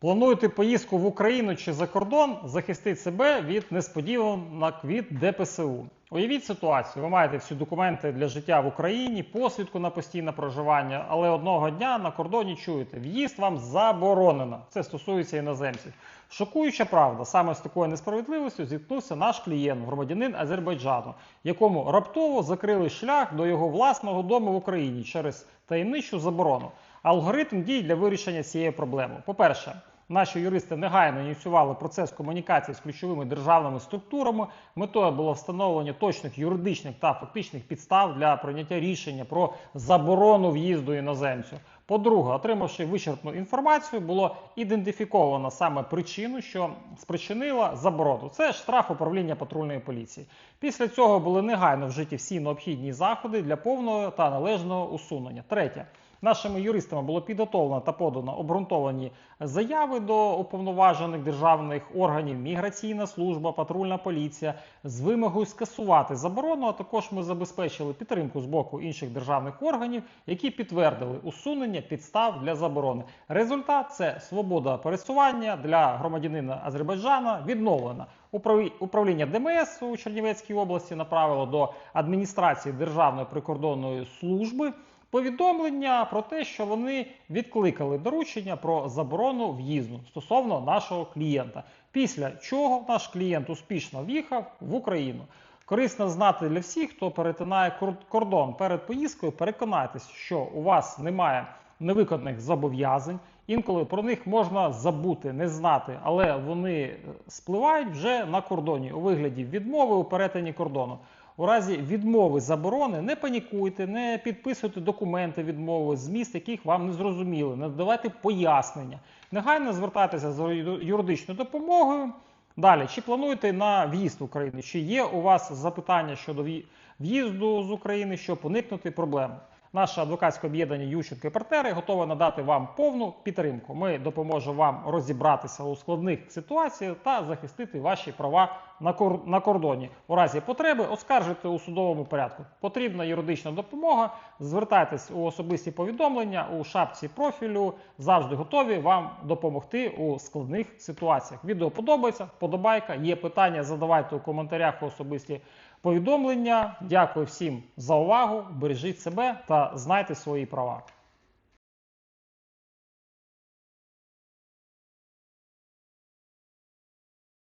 Плануєте поїздку в Україну чи за кордон, захистити себе від несподіванок від ДПСУ. Уявіть ситуацію, ви маєте всі документи для життя в Україні, посвідку на постійне проживання, але одного дня на кордоні чуєте, в'їзд вам заборонено. Це стосується іноземців. Шокуюча правда, саме з такою несправедливістю зіткнувся наш клієнт, громадянин Азербайджану, якому раптово закрили шлях до його власного дому в Україні через таємничу заборону. Алгоритм дій для вирішення цієї проблеми. По-перше, наші юристи негайно ініціювали процес комунікації з ключовими державними структурами. Метою було встановлення точних юридичних та фактичних підстав для прийняття рішення про заборону в'їзду іноземцю. По-друге, отримавши вичерпну інформацію, було ідентифіковано саме причину, що спричинила заборону. Це штраф управління патрульної поліції. Після цього були негайно вжиті всі необхідні заходи для повного та належного усунення. Третє. Нашими юристами було підготовлено та подано обґрунтовані заяви до уповноважених державних органів Міграційна служба, патрульна поліція з вимогою скасувати заборону. А також ми забезпечили підтримку з боку інших державних органів, які підтвердили усунення підстав для заборони. Результат це свобода пересування для громадянина Азербайджана відновлена. Управлі- Управління ДМС у Чернівецькій області направило до адміністрації Державної прикордонної служби повідомлення про те, що вони відкликали доручення про заборону в'їзду стосовно нашого клієнта. Після чого наш клієнт успішно в'їхав в Україну. Корисно знати для всіх, хто перетинає кордон перед поїздкою, переконайтесь, що у вас немає невиконаних зобов'язань. Інколи про них можна забути, не знати, але вони е, спливають вже на кордоні у вигляді відмови у перетині кордону. У разі відмови заборони не панікуйте, не підписуйте документи відмови, зміст яких вам не зрозуміли, не давайте пояснення. Негайно звертайтеся за юридичною допомогою. Далі, чи плануєте на в'їзд в Україну? Чи є у вас запитання щодо в'їзду з України, щоб уникнути проблем? Наше адвокатське об'єднання Ющенко і партнери готове надати вам повну підтримку. Ми допоможемо вам розібратися у складних ситуаціях та захистити ваші права на, кор- на кордоні. У разі потреби оскаржуйте у судовому порядку. Потрібна юридична допомога. Звертайтесь у особисті повідомлення у шапці профілю. Завжди готові вам допомогти у складних ситуаціях. Відео подобається, подобайка. Є питання, задавайте у коментарях у особисті повідомлення. Дякую всім за увагу. Бережіть себе та знайте свої права.